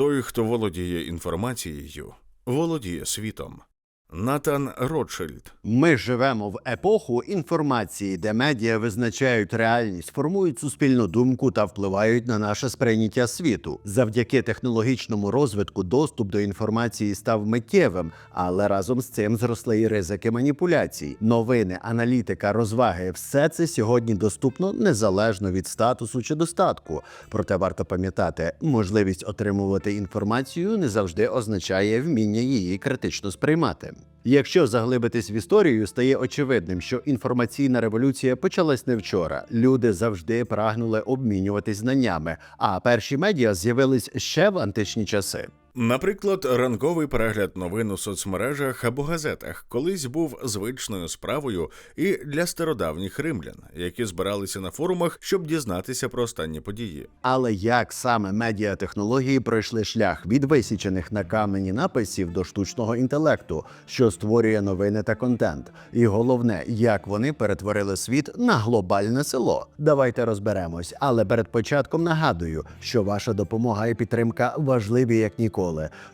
Той, хто володіє інформацією, володіє світом. Натан Ротшильд. Ми живемо в епоху інформації, де медіа визначають реальність, формують суспільну думку та впливають на наше сприйняття світу. Завдяки технологічному розвитку доступ до інформації став миттєвим, але разом з цим зросли і ризики маніпуляцій. Новини, аналітика, розваги все це сьогодні доступно незалежно від статусу чи достатку. Проте варто пам'ятати, можливість отримувати інформацію не завжди означає вміння її критично сприймати. Якщо заглибитись в історію, стає очевидним, що інформаційна революція почалась не вчора. Люди завжди прагнули обмінюватись знаннями, а перші медіа з'явились ще в античні часи. Наприклад, ранковий перегляд новин у соцмережах або газетах колись був звичною справою і для стародавніх римлян, які збиралися на форумах, щоб дізнатися про останні події. Але як саме медіатехнології пройшли шлях від висічених на камені написів до штучного інтелекту, що створює новини та контент, і головне, як вони перетворили світ на глобальне село. Давайте розберемось. Але перед початком нагадую, що ваша допомога і підтримка важливі як ніколи.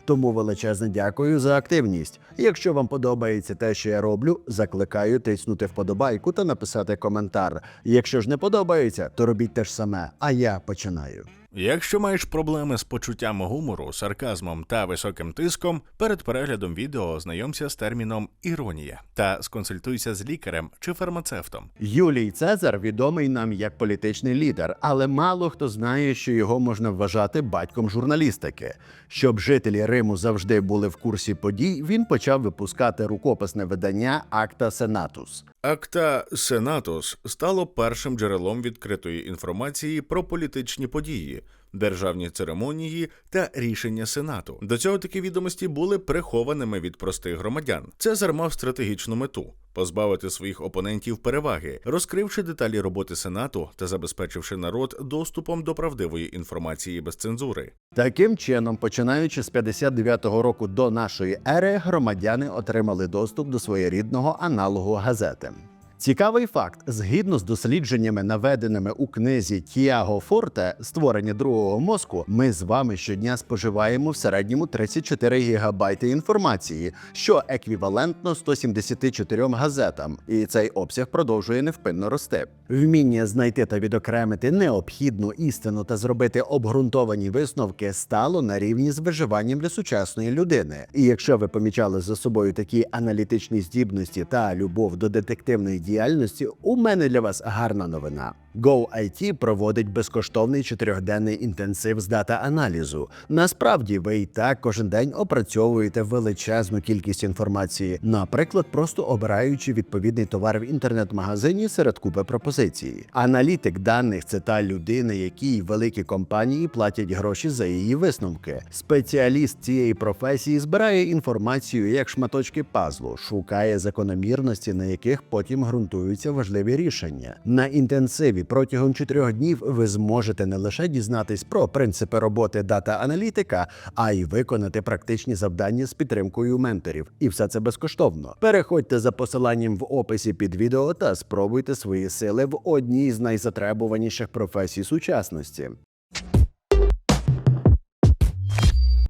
Тому величезне дякую за активність. Якщо вам подобається те, що я роблю, закликаю тиснути вподобайку та написати коментар. Якщо ж не подобається, то робіть те ж саме. А я починаю. Якщо маєш проблеми з почуттям гумору, сарказмом та високим тиском, перед переглядом відео ознайомся з терміном іронія та сконсультуйся з лікарем чи фармацевтом. Юлій Цезар відомий нам як політичний лідер, але мало хто знає, що його можна вважати батьком журналістики. Щоб жителі Риму завжди були в курсі подій, він почав випускати рукописне видання Акта Сенатус. Акта Сенатус стало першим джерелом відкритої інформації про політичні події, державні церемонії та рішення Сенату. До цього такі відомості були прихованими від простих громадян. Цезар мав стратегічну мету позбавити своїх опонентів переваги, розкривши деталі роботи Сенату та забезпечивши народ доступом до правдивої інформації без цензури. Таким чином, починаючи з 59-го року до нашої ери, громадяни отримали доступ до своєрідного аналогу газети. Цікавий факт: згідно з дослідженнями, наведеними у книзі Тіаго Форте Створення другого мозку, ми з вами щодня споживаємо в середньому 34 гігабайти інформації, що еквівалентно 174 газетам, і цей обсяг продовжує невпинно рости. Вміння знайти та відокремити необхідну істину та зробити обґрунтовані висновки стало на рівні з виживанням для сучасної людини. І якщо ви помічали за собою такі аналітичні здібності та любов до детективної діяльності, у мене для вас гарна новина. GoIT проводить безкоштовний чотирьохденний інтенсив з дата-аналізу. Насправді, ви і так кожен день опрацьовуєте величезну кількість інформації, наприклад, просто обираючи відповідний товар в інтернет-магазині серед купи пропозицій. Аналітик даних це та людина, якій великі компанії платять гроші за її висновки. Спеціаліст цієї професії збирає інформацію як шматочки пазлу, шукає закономірності, на яких потім ґрунтуються важливі рішення. На інтенсиві протягом чотирьох днів ви зможете не лише дізнатись про принципи роботи дата-аналітика, а й виконати практичні завдання з підтримкою менторів. І все це безкоштовно. Переходьте за посиланням в описі під відео та спробуйте свої сили в одній з найзатребуваніших професій сучасності.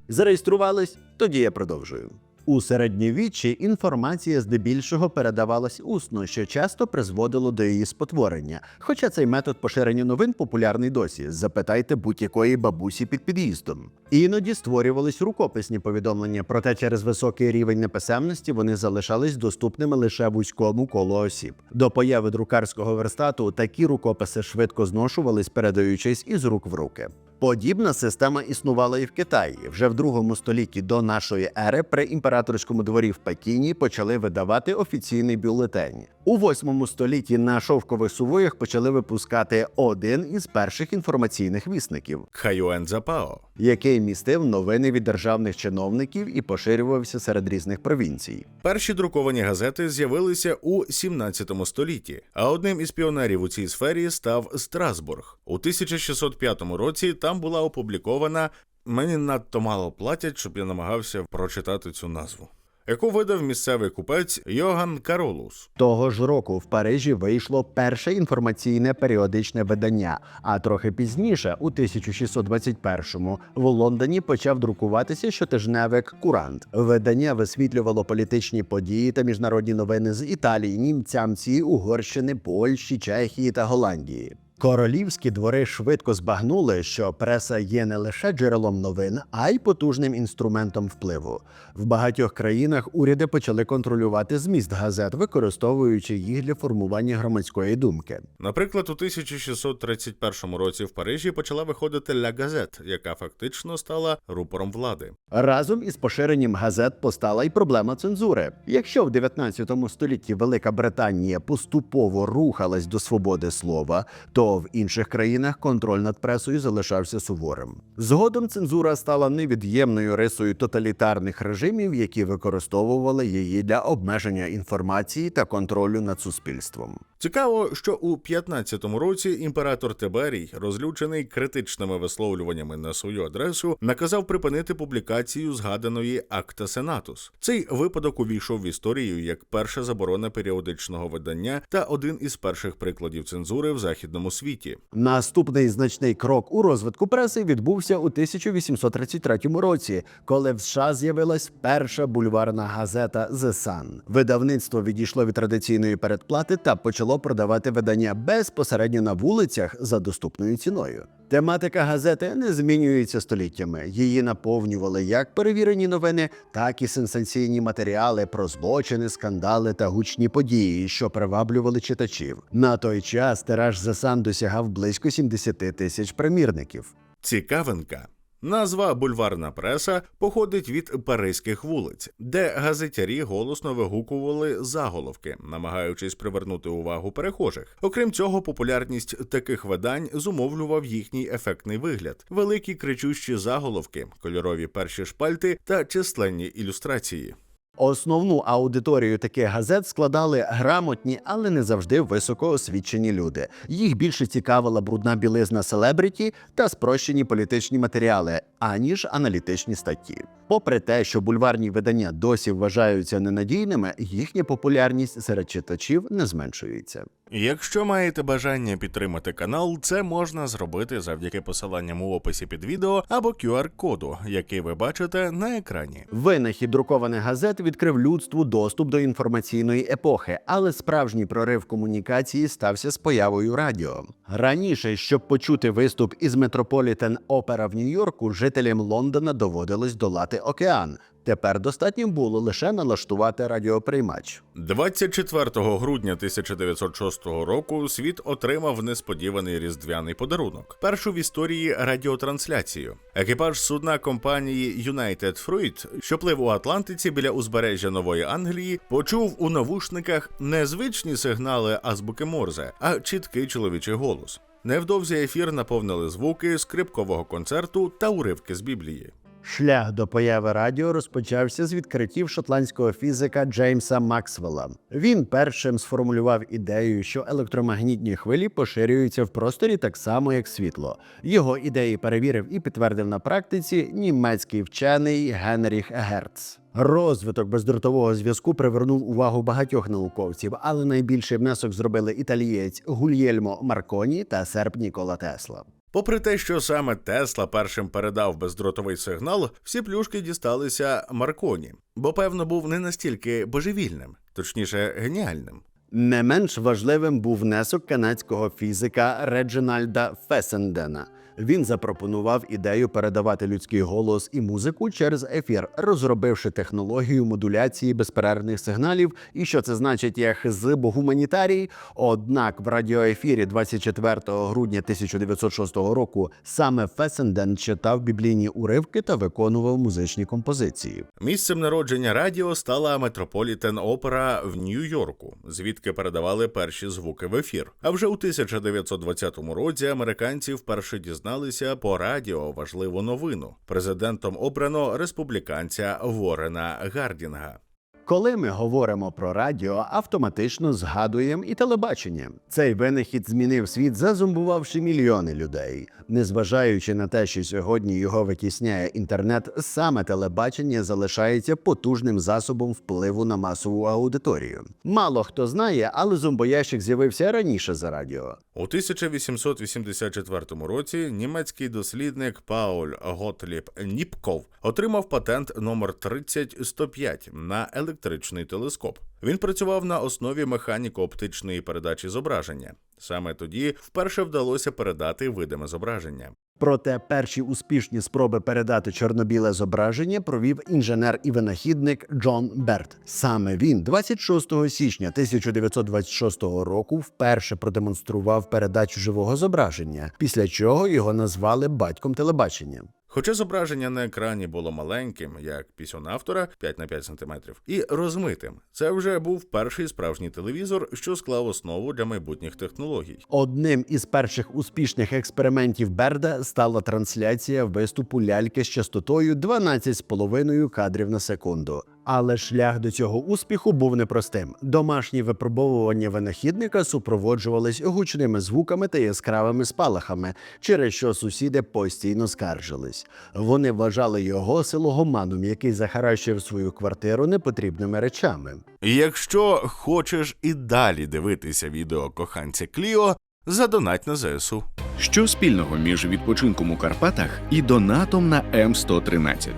Зареєструвались? Тоді я продовжую. У середньовіччі інформація здебільшого передавалась усно, що часто призводило до її спотворення. Хоча цей метод поширення новин популярний досі. Запитайте будь-якої бабусі під під'їздом. Іноді створювались рукописні повідомлення, проте через високий рівень неписемності вони залишались доступними лише вузькому колу осіб. До появи друкарського верстату такі рукописи швидко зношувались, передаючись із рук в руки. Подібна система існувала і в Китаї. Вже в другому столітті до нашої ери при імператорському дворі в Пекіні почали видавати офіційний бюлетень. У восьмому столітті на шовкових сувоях почали випускати один із перших інформаційних вісників, Хаюен Запао. який містив новини від державних чиновників і поширювався серед різних провінцій. Перші друковані газети з'явилися у 17 столітті, а одним із піонерів у цій сфері став Страсбург. У 1605 році там була опублікована. Мені надто мало платять, щоб я намагався прочитати цю назву. яку видав місцевий купець Йоган Каролус. Того ж року в Парижі вийшло перше інформаційне періодичне видання, а трохи пізніше, у 1621-му, в Лондоні почав друкуватися щотижневик Курант. Видання висвітлювало політичні події та міжнародні новини з Італії, німцямці, Угорщини, Польщі, Чехії та Голландії. Королівські двори швидко збагнули, що преса є не лише джерелом новин, а й потужним інструментом впливу. В багатьох країнах уряди почали контролювати зміст газет, використовуючи їх для формування громадської думки. Наприклад, у 1631 році в Парижі почала виходити Ля Газет, яка фактично стала рупором влади. Разом із поширенням газет постала й проблема цензури. Якщо в 19 столітті Велика Британія поступово рухалась до свободи слова, то в інших країнах контроль над пресою залишався суворим. Згодом цензура стала невід'ємною рисою тоталітарних режимів, які використовували її для обмеження інформації та контролю над суспільством. Цікаво, що у 15-му році імператор Тиберій, розлючений критичними висловлюваннями на свою адресу, наказав припинити публікацію згаданої акта Сенатус. Цей випадок увійшов в історію як перша заборона періодичного видання та один із перших прикладів цензури в західному світі. Наступний значний крок у розвитку преси відбувся у 1833 році, коли в США з'явилась перша бульварна газета The Sun. Видавництво відійшло від традиційної передплати та почало продавати видання безпосередньо на вулицях за доступною ціною. Тематика газети не змінюється століттями. Її наповнювали як перевірені новини, так і сенсаційні матеріали про злочини, скандали та гучні події, що приваблювали читачів. На той час тираж Sun досягав близько 70 тисяч примірників. Цікавинка. Назва бульварна преса походить від паризьких вулиць, де газетярі голосно вигукували заголовки, намагаючись привернути увагу перехожих. Окрім цього, популярність таких видань зумовлював їхній ефектний вигляд, великі кричущі заголовки, кольорові перші шпальти та численні ілюстрації. Основну аудиторію таких газет складали грамотні, але не завжди високоосвічені люди. Їх більше цікавила брудна білизна селебріті та спрощені політичні матеріали, аніж аналітичні статті. Попри те, що бульварні видання досі вважаються ненадійними, їхня популярність серед читачів не зменшується. Якщо маєте бажання підтримати канал, це можна зробити завдяки посиланням у описі під відео або QR-коду, який ви бачите на екрані. Винахід друкованих газет відкрив людству доступ до інформаційної епохи, але справжній прорив комунікації стався з появою радіо. Раніше, щоб почути виступ із Метрополітен Опера в Нью-Йорку, жителям Лондона доводилось долати океан. Тепер достатньо було лише налаштувати радіоприймач. 24 грудня 1906 року світ отримав несподіваний різдвяний подарунок. Першу в історії радіотрансляцію. Екіпаж судна компанії United Fruit, що плив у Атлантиці біля узбережжя Нової Англії, почув у навушниках не звичні сигнали азбуки Морзе, а чіткий чоловічий голос. Невдовзі ефір наповнили звуки скрипкового концерту та уривки з Біблії. Шлях до появи радіо розпочався з відкриттів шотландського фізика Джеймса Максвелла. Він першим сформулював ідею, що електромагнітні хвилі поширюються в просторі так само, як світло. Його ідеї перевірив і підтвердив на практиці німецький вчений Генріх Герц. Розвиток бездротового зв'язку привернув увагу багатьох науковців, але найбільший внесок зробили італієць Гульєльмо Марконі та серб Нікола Тесла. Попри те, що саме Тесла першим передав бездротовий сигнал, всі плюшки дісталися Марконі, бо певно був не настільки божевільним, точніше геніальним. Не менш важливим був внесок канадського фізика Реджинальда Фесендена. Він запропонував ідею передавати людський голос і музику через ефір, розробивши технологію модуляції безперервних сигналів. І що це значить як з гуманітарій. Однак в радіоефірі 24 грудня 1906 року саме Фесенден читав біблійні уривки та виконував музичні композиції. Місцем народження радіо стала Метрополітен Опера в Нью-Йорку, звідки передавали перші звуки в ефір. А вже у 1920 році американці вперше дізналися по радіо важливу новину. Президентом обрано республіканця Ворена Гардінга. Коли ми говоримо про радіо, автоматично згадуємо і телебачення. Цей винахід змінив світ, зазумбувавши мільйони людей. Незважаючи на те, що сьогодні його витісняє інтернет, саме телебачення залишається потужним засобом впливу на масову аудиторію. Мало хто знає, але зомбоящик з'явився раніше за радіо. У 1884 році німецький дослідник Пауль Готліб Ніпков отримав патент номер 30105 на електричний телескоп. Він працював на основі механіко-оптичної передачі зображення. Саме тоді вперше вдалося передати видиме зображення. Проте перші успішні спроби передати чорнобіле зображення провів інженер і винахідник Джон Берт. Саме він 26 січня 1926 року вперше продемонстрував передачу живого зображення, після чого його назвали батьком телебачення. Хоча зображення на екрані було маленьким, як пісюн автора 5 на 5 см, і розмитим, це вже був перший справжній телевізор, що склав основу для майбутніх технологій. Одним із перших успішних експериментів Берда стала трансляція виступу ляльки з частотою 12,5 кадрів на секунду. Але шлях до цього успіху був непростим. Домашні випробовування винахідника супроводжувались гучними звуками та яскравими спалахами, через що сусіди постійно скаржились. Вони вважали його силогоманом, який захаращив свою квартиру непотрібними речами. Якщо хочеш і далі дивитися відео коханця Кліо, задонать на ЗСУ. Що спільного між відпочинком у Карпатах і донатом на М113?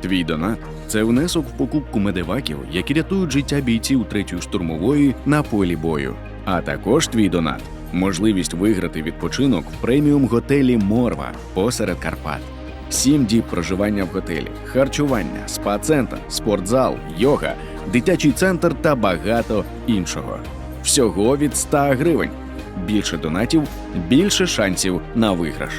Твій донат це внесок в покупку медиваків, які рятують життя бійців третьої штурмової на полі бою. А також твій донат можливість виграти відпочинок в преміум готелі Морва посеред Карпат. Сім діб проживання в готелі, харчування, спа-центр, спортзал, йога, дитячий центр та багато іншого. Всього від 100 гривень. Більше донатів, більше шансів на виграш.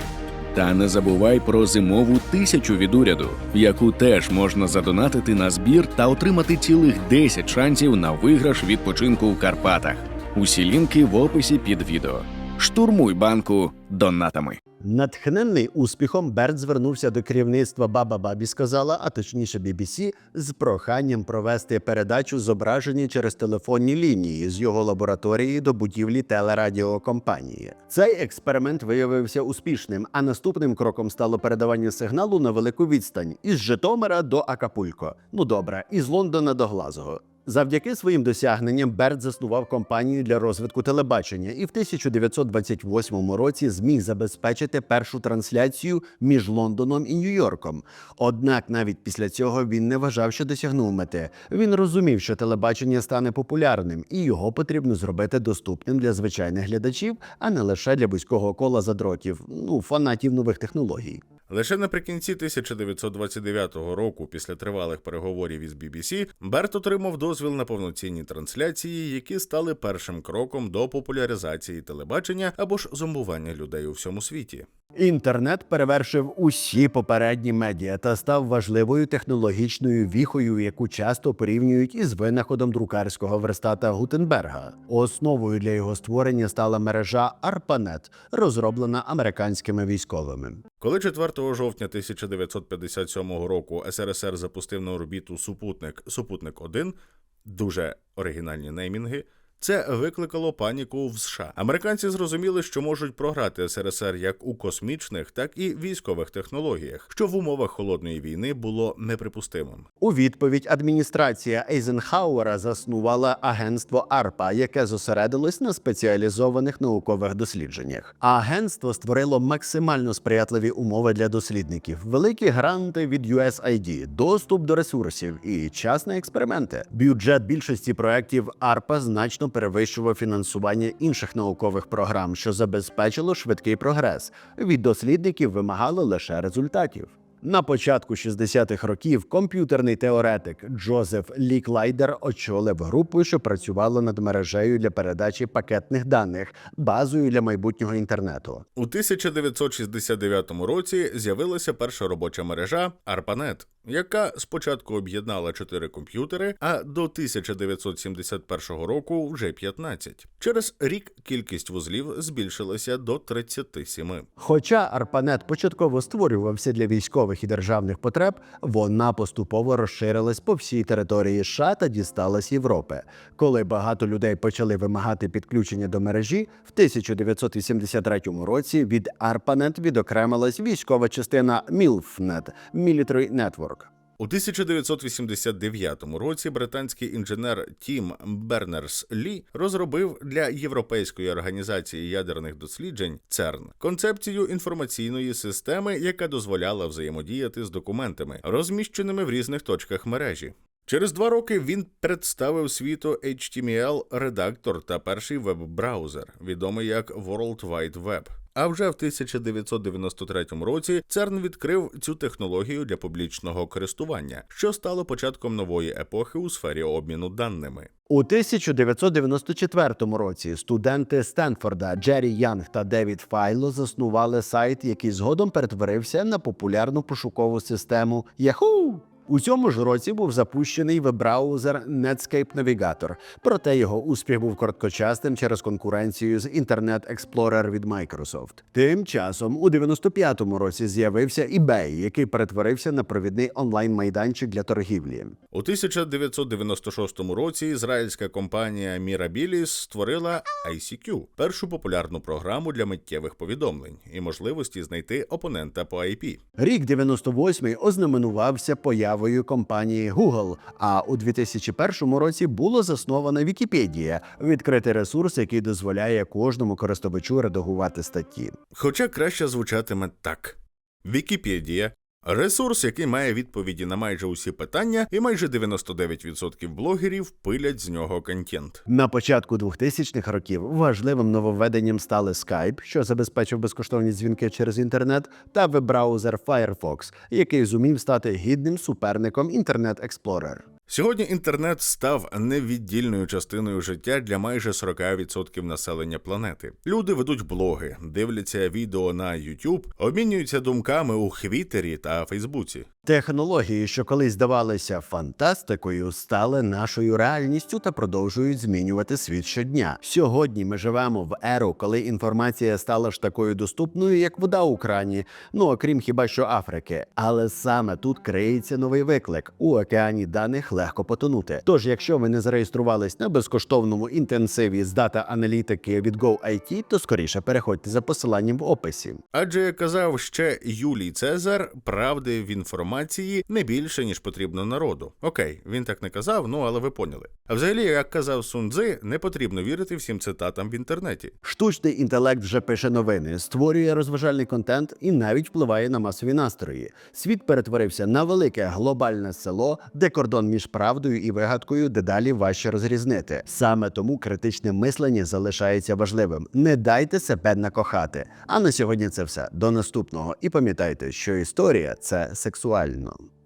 Та не забувай про зимову тисячу від уряду, яку теж можна задонатити на збір та отримати цілих 10 шансів на виграш відпочинку в Карпатах. Усі лінки в описі під відео. Штурмуй банку донатами. Натхнений успіхом, Берт звернувся до керівництва Баба Бабі сказала, а точніше BBC, з проханням провести передачу зображення через телефонні лінії з його лабораторії до будівлі телерадіокомпанії. Цей експеримент виявився успішним, а наступним кроком стало передавання сигналу на велику відстань із Житомира до Акапулько. Ну добре, із Лондона до Глазго. Завдяки своїм досягненням Берт заснував компанію для розвитку телебачення і в 1928 році зміг забезпечити першу трансляцію між Лондоном і Нью-Йорком. Однак навіть після цього він не вважав, що досягнув мети. Він розумів, що телебачення стане популярним, і його потрібно зробити доступним для звичайних глядачів, а не лише для вузького кола задротів, ну фанатів нових технологій. Лише наприкінці 1929 року, після тривалих переговорів із BBC, Берт отримав дозвіл на повноцінні трансляції, які стали першим кроком до популяризації телебачення або ж зомбування людей у всьому світі. Інтернет перевершив усі попередні медіа та став важливою технологічною віхою, яку часто порівнюють із винаходом друкарського верстата Гутенберга. Основою для його створення стала мережа ARPANET, розроблена американськими військовими. Коли 4 жовтня 1957 року СРСР запустив на орбіту супутник Супутник 1 дуже оригінальні неймінги. Це викликало паніку в США. Американці зрозуміли, що можуть програти СРСР як у космічних, так і військових технологіях, що в умовах холодної війни було неприпустимим. У відповідь адміністрація Ейзенхауера заснувала агентство ARPA, яке зосередилось на спеціалізованих наукових дослідженнях. Агентство створило максимально сприятливі умови для дослідників, великі гранти від USAID, доступ до ресурсів і час на експерименти. Бюджет більшості проєктів ARPA значно перевищував фінансування інших наукових програм, що забезпечило швидкий прогрес. Від дослідників вимагали лише результатів. На початку 60-х років комп'ютерний теоретик Джозеф Ліклайдер очолив групу, що працювала над мережею для передачі пакетних даних, базою для майбутнього інтернету. У 1969 році з'явилася перша робоча мережа ARPANET. Яка спочатку об'єднала чотири комп'ютери, а до 1971 року вже 15. Через рік кількість вузлів збільшилася до 37. Хоча ARPANET початково створювався для військових і державних потреб, вона поступово розширилась по всій території США та дісталась Європи. Коли багато людей почали вимагати підключення до мережі, в 1983 році від ARPANET відокремилась військова частина MILFNET – Military Network. У 1989 році британський інженер Тім Бернерс Лі розробив для Європейської організації ядерних досліджень ЦЕРН концепцію інформаційної системи, яка дозволяла взаємодіяти з документами, розміщеними в різних точках мережі. Через два роки він представив світу HTML-редактор та перший веб-браузер, відомий як World Wide Web. А вже в 1993 році ЦЕРН відкрив цю технологію для публічного користування, що стало початком нової епохи у сфері обміну даними. У 1994 році студенти Стенфорда Джері Янг та Девід Файло заснували сайт, який згодом перетворився на популярну пошукову систему Yahoo! У цьому ж році був запущений веб-браузер Netscape Navigator, проте його успіх був короткочасним через конкуренцію з Internet Explorer від Microsoft. Тим часом у 95-му році з'явився eBay, який перетворився на провідний онлайн-майданчик для торгівлі. У 1996 році ізраїльська компанія Mirabilis створила ICQ – першу популярну програму для миттєвих повідомлень і можливості знайти опонента по IP. Рік 98-й ознаменувався появою компанії Google, а у 2001 році було заснована Вікіпедія – відкритий ресурс, який дозволяє кожному користувачу редагувати статті. Хоча краще звучатиме так: Вікіпедія ресурс, який має відповіді на майже усі питання, і майже 99% блогерів пилять з нього контент. На початку 2000-х років важливим нововведенням стали Skype, що забезпечив безкоштовні дзвінки через інтернет, та веб-браузер Firefox, який зумів стати гідним суперником Internet Explorer. Сьогодні інтернет став невіддільною частиною життя для майже 40% населення планети. Люди ведуть блоги, дивляться відео на YouTube, обмінюються думками у Хвіттері та Фейсбуці. Технології, що колись здавалися фантастикою, стали нашою реальністю та продовжують змінювати світ щодня. Сьогодні ми живемо в еру, коли інформація стала ж такою доступною, як вода у крані, ну окрім хіба що Африки. Але саме тут криється новий виклик. У океані даних легко потонути. Тож, якщо ви не зареєструвались на безкоштовному інтенсиві з дата аналітики від GoIT, то скоріше переходьте за посиланням в описі. Адже як казав ще Юлій Цезар, правди в інформації не більше ніж потрібно народу. Окей, він так не казав, ну але ви поняли. А взагалі, як казав Сунцзи, не потрібно вірити всім цитатам в інтернеті. Штучний інтелект вже пише новини, створює розважальний контент і навіть впливає на масові настрої. Світ перетворився на велике глобальне село, де кордон між правдою і вигадкою дедалі важче розрізнити. Саме тому критичне мислення залишається важливим. Не дайте себе накохати. А на сьогодні це все. До наступного. І пам'ятайте, що історія це сексуально.